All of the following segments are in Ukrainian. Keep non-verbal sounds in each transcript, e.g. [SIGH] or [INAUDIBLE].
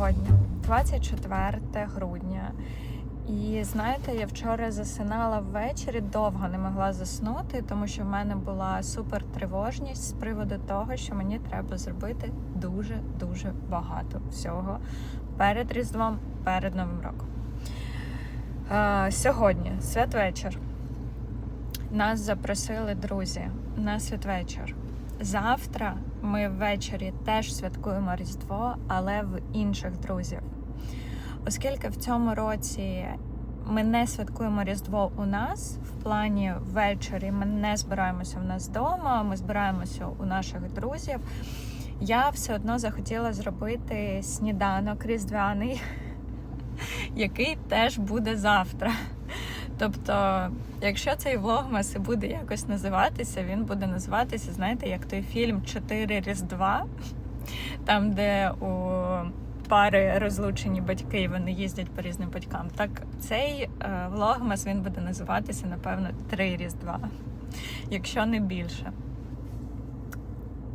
Сьогодні, 24 грудня. І знаєте, я вчора засинала ввечері, довго не могла заснути, тому що в мене була супер тривожність з приводу того, що мені треба зробити дуже-дуже багато всього перед Різдвом, перед Новим роком. Е, сьогодні святвечір. Нас запросили друзі на святвечір. Завтра ми ввечері теж святкуємо Різдво, але в інших друзів. Оскільки в цьому році ми не святкуємо Різдво у нас, в плані ввечері ми не збираємося в нас вдома, ми збираємося у наших друзів. Я все одно захотіла зробити сніданок різдвяний, [LAUGHS] який теж буде завтра. Тобто, якщо цей влогмас буде якось називатися, він буде називатися, знаєте, як той фільм Чотири Різдва, [LAUGHS] там, де у пари розлучені батьки, і вони їздять по різним батькам. Так цей е, влогмас він буде називатися, напевно, Три Різдва, [LAUGHS] якщо не більше.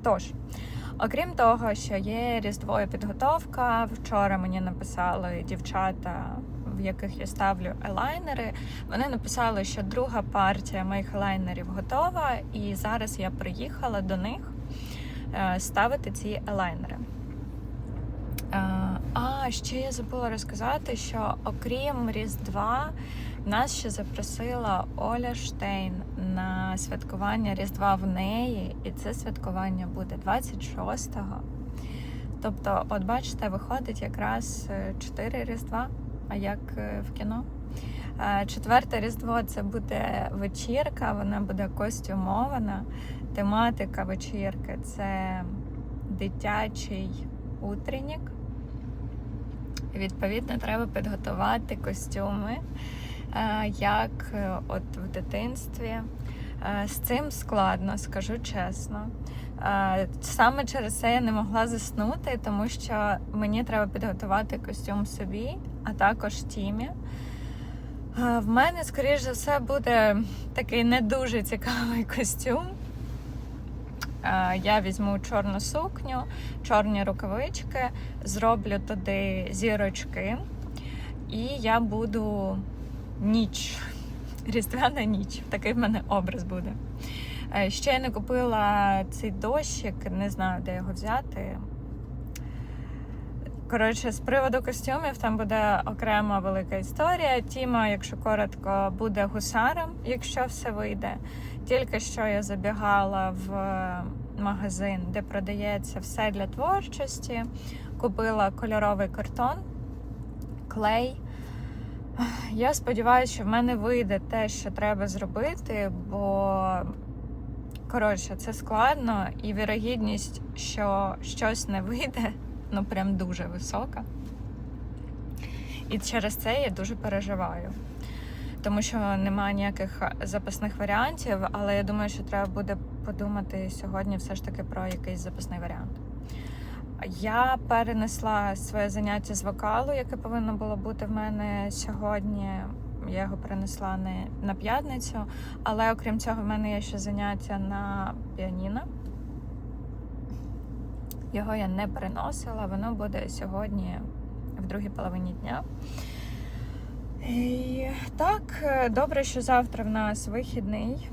Тож, окрім того, що є різдво підготовка, вчора мені написали дівчата, в яких я ставлю елайнери. Вони написали, що друга партія моїх елайнерів готова, і зараз я приїхала до них е, ставити ці елайнери. Е, А, ще я забула розказати, що окрім Різдва, нас ще запросила Оля Штейн на святкування Різдва в неї, і це святкування буде 26-го. Тобто, от бачите, виходить якраз 4 Різдва, а як е, в кіно. Четверте Різдво це буде вечірка, вона буде костюмована. Тематика вечірки це дитячий утреннік. Відповідно, треба підготувати костюми, е, як е, от в дитинстві. З цим складно, скажу чесно. Саме через це я не могла заснути, тому що мені треба підготувати костюм собі, а також Тімі. В мене, скоріш за все, буде такий не дуже цікавий костюм. Я візьму чорну сукню, чорні рукавички, зроблю туди зірочки, і я буду ніч. Різдвяна ніч. Такий в мене образ буде. Е, Ще я не купила цей дощик, не знаю, де його взяти. Коротше, з приводу костюмів там буде окрема велика історія. Тіма, якщо коротко, буде гусаром, якщо все вийде. Тільки що я забігала в магазин, де продається все для творчості. Купила кольоровий картон, клей. Я сподіваюся, що в мене вийде те, що треба зробити, бо коротше, це складно, і вірогідність, що щось не вийде, [LAUGHS] ну прям дуже висока. І через це я дуже переживаю. Тому що немає ніяких запасних варіантів, але я думаю, що треба буде подумати сьогодні все ж таки про якийсь запасний варіант. Я перенесла своє заняття з вокалу, яке повинно було бути в мене сьогодні. Я його перенесла не на п'ятницю, але окрім цього, в мене є ще заняття на піаніно. Його я не переносила, воно буде сьогодні в другій половині дня. І так, добре, що завтра в нас вихідний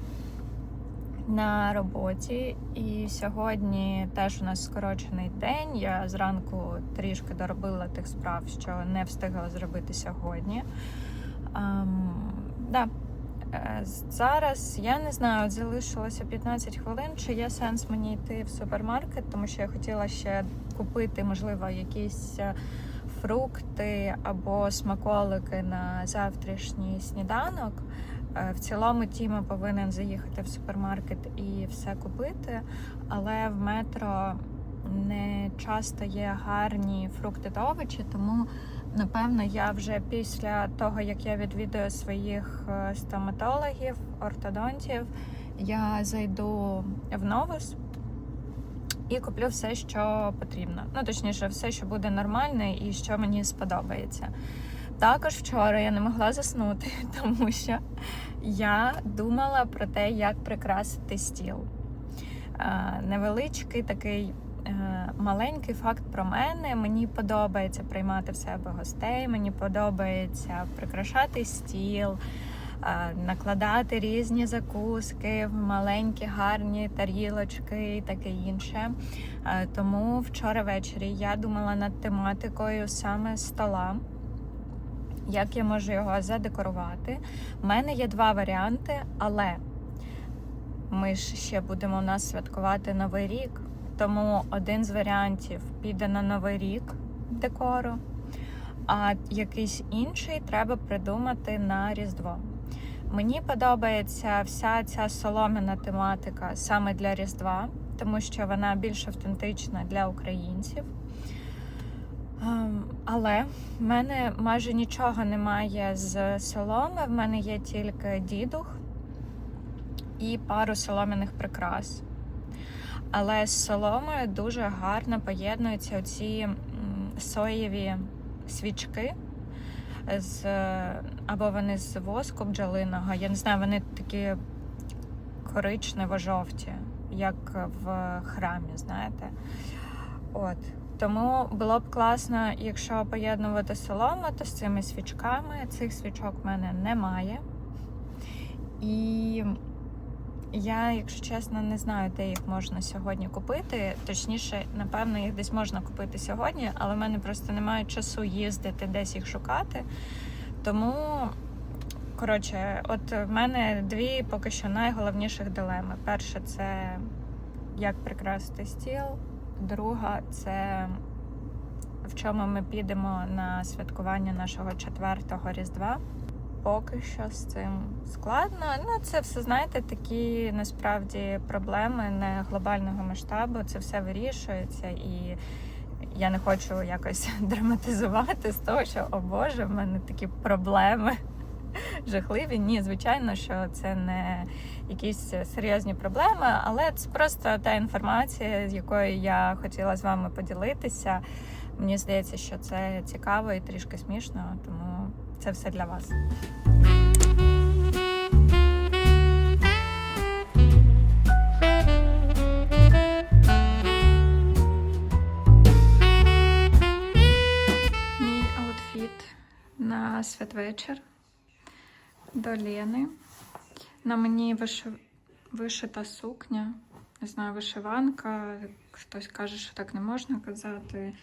на роботі, і сьогодні теж у нас скорочений день. Я зранку трішки доробила тих справ, що не встигла зробити сьогодні. Да. Е, Зараз я не знаю, залишилося 15 хвилин. Чи є сенс мені йти в супермаркет, тому що я хотіла ще купити, можливо, якісь е, фрукти або смаколики на завтрашній сніданок. Е, В цілому Тіма повинен заїхати в супермаркет і все купити, але в метро не часто є гарні фрукти та овочі, тому напевно я вже після того, як я відвідую своїх е, стоматологів, ортодонтів, я зайду в новус і куплю все, що потрібно. Ну, точніше, все, що буде нормальне і що мені сподобається. Також вчора я не могла заснути, [LAUGHS] тому що я думала про те, як прикрасити стіл. Е, Невеличкий такий маленький факт про мене. Мені подобається приймати в себе гостей, мені подобається прикрашати стіл, е, накладати різні закуски в маленькі гарні тарілочки і таке інше. Е, Тому вчора ввечері я думала над тематикою саме стола. Як я можу його задекорувати? У мене є два варіанти, але ми ж ще будемо у нас святкувати Новий рік. Тому один з варіантів піде на Новий рік декору, а якийсь інший треба придумати на Різдво. Мені подобається вся ця солом'яна тематика саме для Різдва, тому що вона більш автентична для українців. Ем, Але в мене майже нічого немає з соломи. В мене є тільки дідух і пару солом'яних прикрас. Але з соломою дуже гарно поєднуються оці соєві свічки. З, або вони з воску бджолиного. Я не знаю, вони такі коричнево-жовті, як в храмі, знаєте. От. Тому було б класно, якщо поєднувати солому, то з цими свічками. Цих свічок в мене немає. І я, якщо чесно, не знаю, де їх можна сьогодні купити. Точніше, напевно, їх десь можна купити сьогодні, але в мене просто немає часу їздити десь їх шукати. Тому, коротше, от в мене дві поки що найголовніших дилеми. Перше, це як прикрасити стіл. Друга це в чому ми підемо на святкування нашого четвертого різдва. Поки що з цим складно. Ну, це все, знаєте, такі насправді проблеми не глобального масштабу. Це все вирішується, і я не хочу якось [LAUGHS] драматизувати з того, що о Боже, в мене такі проблеми [LAUGHS] жахливі. Ні, звичайно, що це не якісь серйозні проблеми, але це просто та інформація, з якою я хотіла з вами поділитися. Мені здається, що це цікаво і трішки смішно, тому це все для вас. Мій аутфіт на святвечір до Лени. На мені виши... вишита сукня. Не знаю, вишиванка. Хтось каже, що так не можна казати.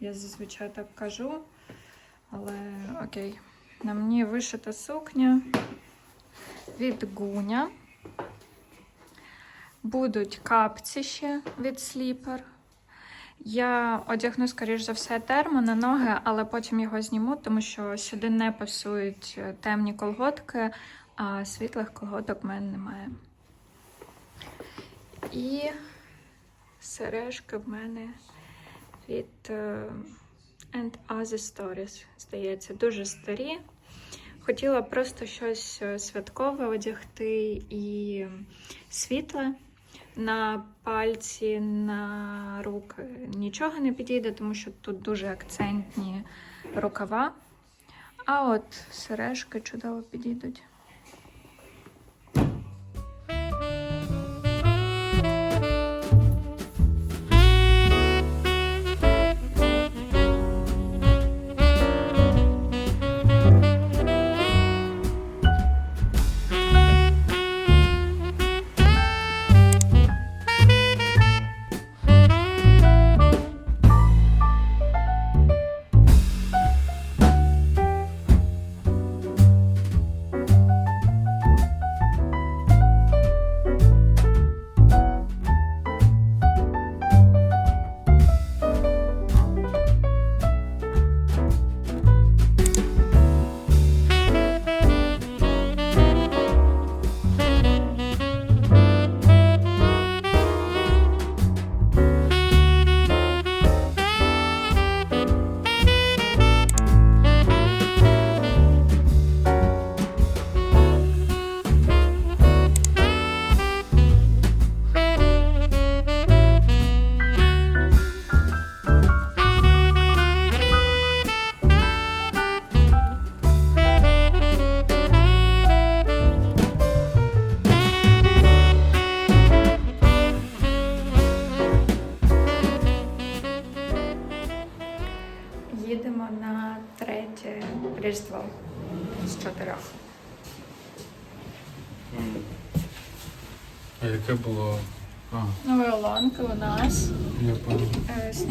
Я зазвичай так кажу. Але окей. На мені вишита сукня від гуня. Будуть капці ще від сліпер. Я одягну, скоріш за все, термо на ноги, але потім його зніму, тому що сюди не пасують темні колготки, а світлих колготок в мене немає. І сережки в мене від е, And Other Stories, здається, дуже старі. Хотіла просто щось е, святкове одягти і світле. На пальці, на руки нічого не підійде, тому що тут дуже акцентні рукава. А от сережки чудово підійдуть.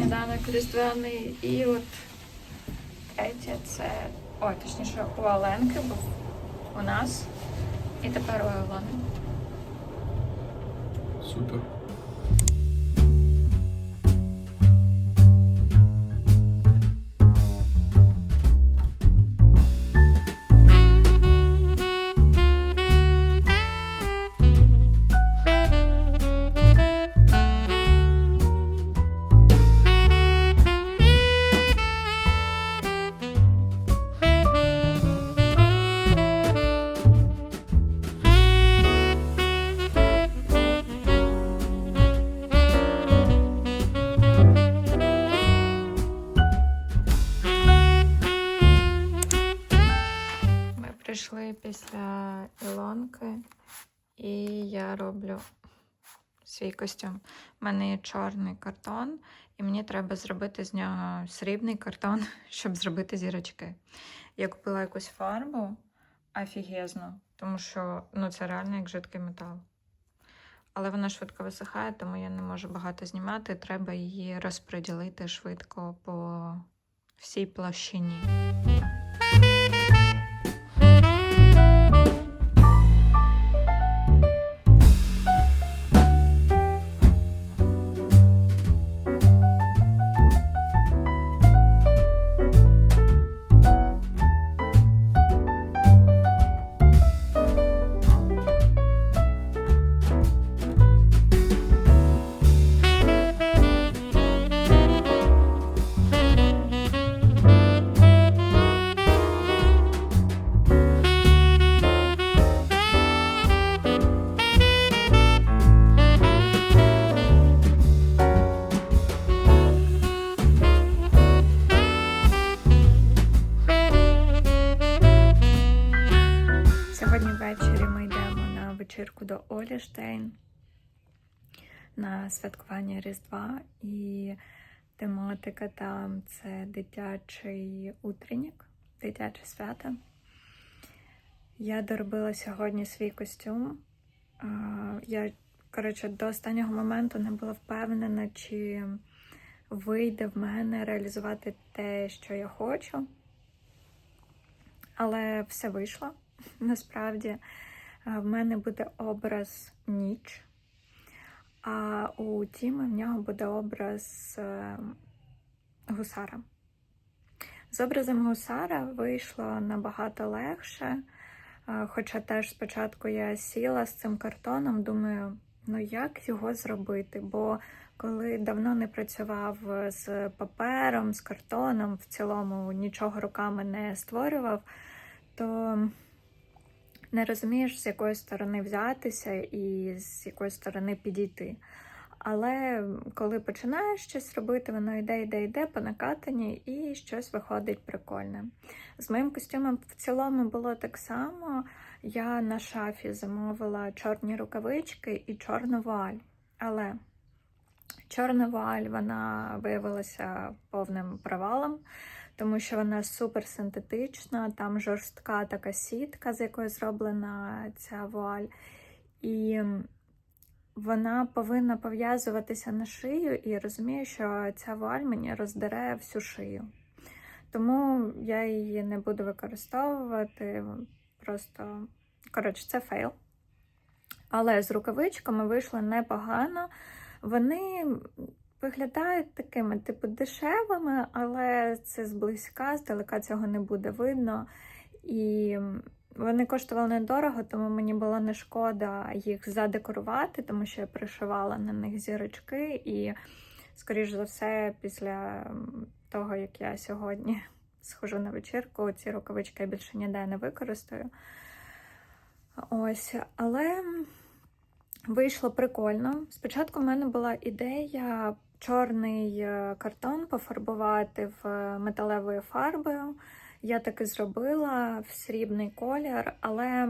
Сніданок різдвяний і от третє це. Ой, точніше, у Оленки був у нас. І тепер у Олени. Супер. Після Ілонки, і я роблю свій костюм. У мене є чорний картон, і мені треба зробити з нього срібний картон, [LAUGHS] щоб зробити зірочки. Я купила якусь фарбу офігезну, тому що ну, це реально як жидкий метал. Але вона швидко висихає, тому я не можу багато знімати. Треба її розподілити швидко по всій площині. Святкування Різдва, і тематика там це дитячий утренник, дитяче свято. Я доробила сьогодні свій костюм. Я, коротше, до останнього моменту не була впевнена, чи вийде в мене реалізувати те, що я хочу. Але все вийшло. [LAUGHS] Насправді, в мене буде образ ніч, а у Тіми в нього буде образ е, гусара. З образом гусара вийшло набагато легше. Е, Хоча теж спочатку я сіла з цим картоном, думаю, ну як його зробити? Бо коли давно не працював з папером, з картоном, в цілому нічого руками не створював, то не розумієш, з якої сторони взятися і з якої сторони підійти. Але коли починаєш щось робити, воно йде, йде, йде по накатанні і щось виходить прикольне. З моїм костюмом в цілому було так само. Я на шафі замовила чорні рукавички і чорну вуаль. Але чорна вуаль вона виявилася повним провалом тому що вона супер синтетична, там жорстка така сітка, з якої зроблена ця вуаль. І вона повинна пов'язуватися на шию, і розумію, що ця вуаль мені роздере всю шию. Тому я її не буду використовувати. Просто, коротше, це фейл. Але з рукавичками вийшло непогано. Вони виглядають такими, типу, дешевими, але це зблизька, здалека цього не буде видно. І вони коштували недорого, тому мені було не шкода їх задекорувати, тому що я пришивала на них зірочки. І, скоріш за все, після того, як я сьогодні [LAUGHS] схожу на вечірку, ці рукавички я більше ніде не використаю. Ось, але вийшло прикольно. Спочатку в мене була ідея чорний е, картон пофарбувати в металевою фарбою. Я так і зробила в срібний колір, але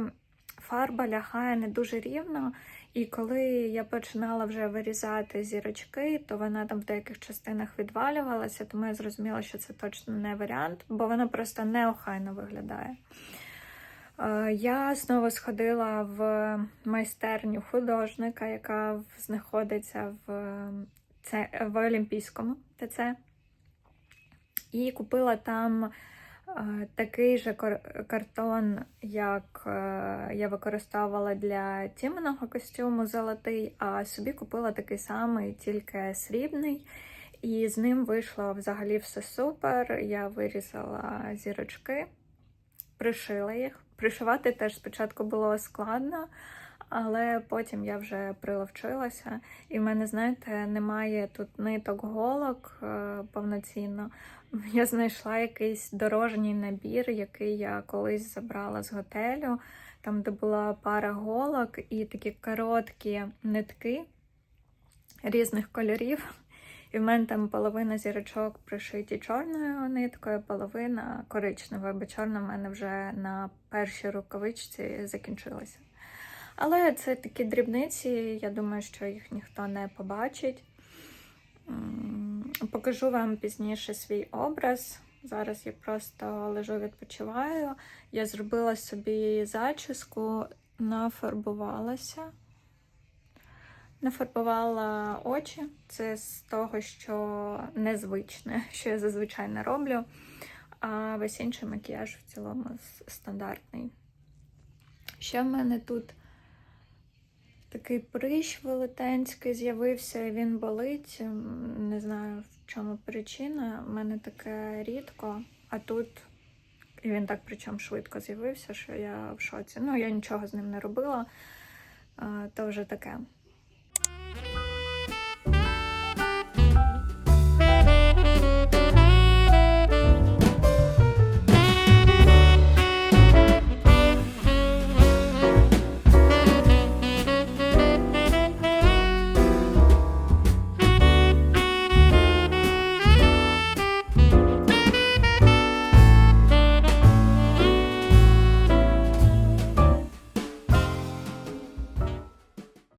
фарба лягає не дуже рівно. І коли я починала вже вирізати зірочки, то вона там в деяких частинах відвалювалася, тому я зрозуміла, що це точно не варіант, бо вона просто неохайно виглядає. Е, Я знову сходила в майстерню художника, яка знаходиться в, це, в Олімпійському ТЦ. І купила там е, такий же кар- картон, як е, я використовувала для тіменого костюму золотий, а собі купила такий самий, тільки срібний. І з ним вийшло взагалі все супер. Я вирізала зірочки, пришила їх. Пришивати теж спочатку було складно, але потім я вже приловчилася. І в мене, знаєте, немає тут ниток голок е, повноцінно. [LAUGHS] Я знайшла якийсь дорожній набір, який я колись забрала з готелю, там, де була пара голок і такі короткі нитки різних кольорів. І в мене там половина зірочок пришиті чорною ниткою, половина коричневою, бо чорна в мене вже на першій рукавичці закінчилася. Але це такі дрібниці, я думаю, що їх ніхто не побачить. Покажу вам пізніше свій образ. Зараз я просто лежу, відпочиваю. Я зробила собі зачіску, нафарбувалася. Нафарбувала очі. Це з того, що незвичне, [LAUGHS] що я зазвичай не роблю. А весь інший макіяж в цілому стандартний. Ще в мене тут такий прищ велетенський з'явився, він болить. Не знаю, в чому причина. У мене таке рідко, а тут і він так причому швидко з'явився, що я в шоці. Ну, я нічого з ним не робила, то вже таке.